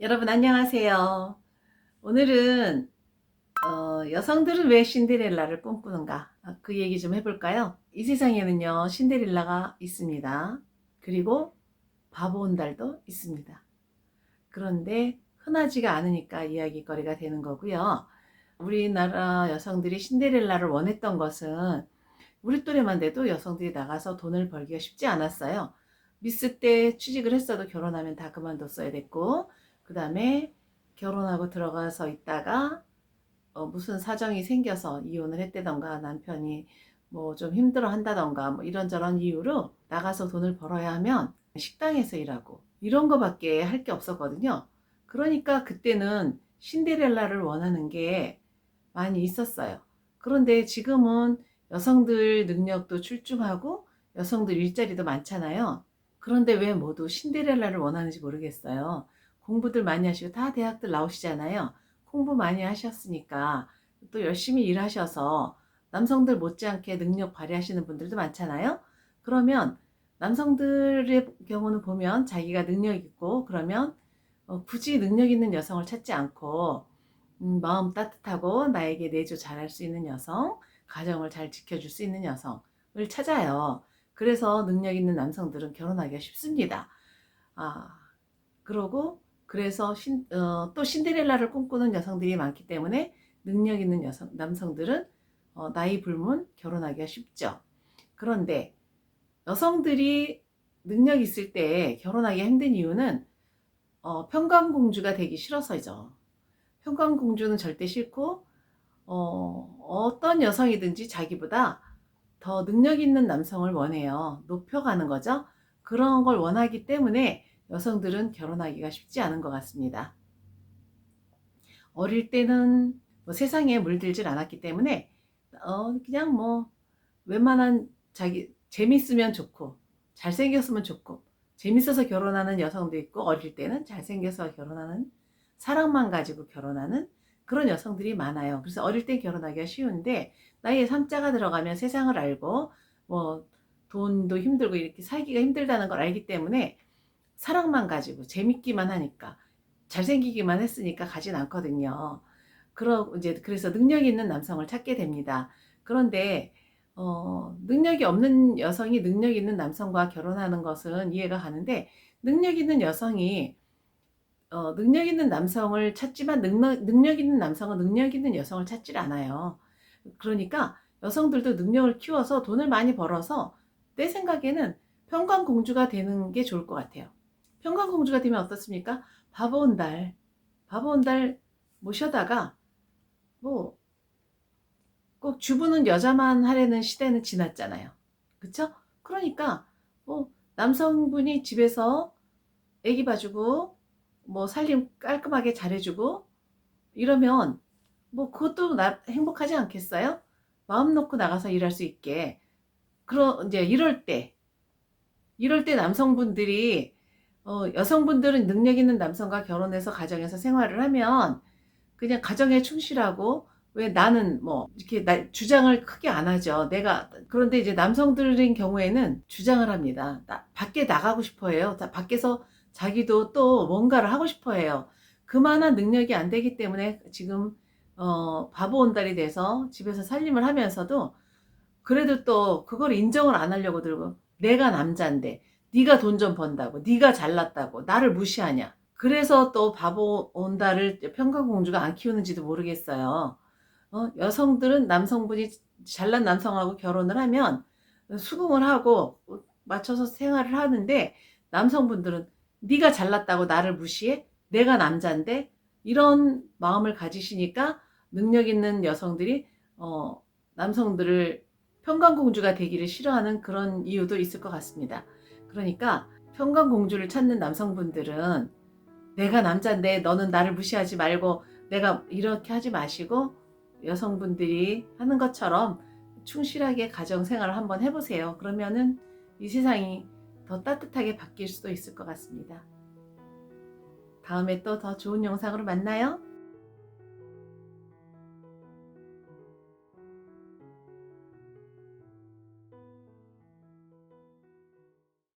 여러분 안녕하세요. 오늘은 어, 여성들은 왜 신데렐라를 꿈꾸는가 아, 그 얘기 좀 해볼까요? 이 세상에는요 신데렐라가 있습니다. 그리고 바보 온 달도 있습니다. 그런데 흔하지가 않으니까 이야기거리가 되는 거고요. 우리나라 여성들이 신데렐라를 원했던 것은 우리 또래만 돼도 여성들이 나가서 돈을 벌기가 쉽지 않았어요. 미스 때 취직을 했어도 결혼하면 다 그만뒀어야 됐고 그 다음에 결혼하고 들어가서 있다가 어, 무슨 사정이 생겨서 이혼을 했다던가 남편이 뭐 좀 힘들어 한다던가 뭐 이런저런 이유로 나가서 돈을 벌어야 하면 식당에서 일하고 이런 거밖에 할 게 없었거든요. 그러니까 그때는 신데렐라를 원하는 게 많이 있었어요. 그런데 지금은 여성들 능력도 출중하고 여성들 일자리도 많잖아요. 그런데 왜 모두 신데렐라를 원하는지 모르겠어요. 공부들 많이 하시고 다 대학들 나오시잖아요. 공부 많이 하셨으니까 또 열심히 일하셔서 남성들 못지않게 능력 발휘하시는 분들도 많잖아요. 그러면 남성들의 경우는 보면 자기가 능력 있고 그러면 어, 굳이 능력 있는 여성을 찾지 않고 음, 마음 따뜻하고 나에게 내조 잘할 수 있는 여성, 가정을 잘 지켜줄 수 있는 여성을 찾아요. 그래서 능력 있는 남성들은 결혼하기가 쉽습니다. 아, 그러고 그래서 신, 어, 또 신데렐라를 꿈꾸는 여성들이 많기 때문에 능력 있는 여성, 남성들은 어, 나이 불문 결혼하기가 쉽죠. 그런데 여성들이 능력 있을 때 결혼하기 힘든 이유는 어, 평강공주가 되기 싫어서죠. 평강공주는 절대 싫고 어, 어떤 여성이든지 자기보다 더 능력 있는 남성을 원해요. 높여가는 거죠. 그런 걸 원하기 때문에 여성들은 결혼하기가 쉽지 않은 것 같습니다. 어릴 때는 뭐 세상에 물들질 않았기 때문에 어, 그냥 뭐 웬만한 자기 재밌으면 좋고 잘생겼으면 좋고 재밌어서 결혼하는 여성도 있고 어릴 때는 잘생겨서 결혼하는 사랑만 가지고 결혼하는 그런 여성들이 많아요. 그래서 어릴 때 결혼하기가 쉬운데 나이에 삼자가 들어가면 세상을 알고 뭐 돈도 힘들고 이렇게 살기가 힘들다는 걸 알기 때문에 사랑만 가지고 재밌기만 하니까 잘생기기만 했으니까 가진 않거든요. 그러 이제 그래서 능력 있는 남성을 찾게 됩니다. 그런데 어, 능력이 없는 여성이 능력 있는 남성과 결혼하는 것은 이해가 가는데 능력 있는 여성이 어, 능력 있는 남성을 찾지만 능력, 능력 있는 남성은 능력 있는 여성을 찾질 않아요. 그러니까 여성들도 능력을 키워서 돈을 많이 벌어서 내 생각에는 평강공주가 되는 게 좋을 것 같아요. 평강공주가 되면 어떻습니까? 바보 온 달, 바보 온달 모셔다가 뭐 꼭 주부는 여자만 하려는 시대는 지났잖아요. 그쵸? 그러니까 뭐 남성분이 집에서 애기 봐주고 뭐 살림 깔끔하게 잘해주고 이러면 뭐 그것도 나 행복하지 않겠어요? 마음 놓고 나가서 일할 수 있게. 그러 이제 이럴 때 이럴 때 남성분들이 어, 여성분들은 능력 있는 남성과 결혼해서 가정에서 생활을 하면 그냥 가정에 충실하고 왜 나는 뭐 이렇게 나, 주장을 크게 안 하죠. 내가 그런데 이제 남성들인 경우에는 주장을 합니다. 나, 밖에 나가고 싶어 해요. 자, 밖에서 자기도 또 뭔가를 하고 싶어 해요. 그만한 능력이 안 되기 때문에 지금 어, 바보 온달이 돼서 집에서 살림을 하면서도 그래도 또 그걸 인정을 안 하려고 들고 내가 남자인데 네가 돈 좀 번다고 네가 잘났다고 나를 무시하냐 그래서 또 바보 온달을 평강공주가 안 키우는지도 모르겠어요 어? 여성들은 남성분이 잘난 남성하고 결혼을 하면 수긍을 하고 맞춰서 생활을 하는데 남성분들은 네가 잘났다고 나를 무시해 내가 남자인데 이런 마음을 가지시니까 능력 있는 여성들이 어, 남성들을 평강공주가 되기를 싫어하는 그런 이유도 있을 것 같습니다. 그러니까 평강공주를 찾는 남성분들은 내가 남자인데 너는 나를 무시하지 말고 내가 이렇게 하지 마시고 여성분들이 하는 것처럼 충실하게 가정 생활을 한번 해보세요. 그러면은 이 세상이 더 따뜻하게 바뀔 수도 있을 것 같습니다. 다음에 또 더 좋은 영상으로 만나요.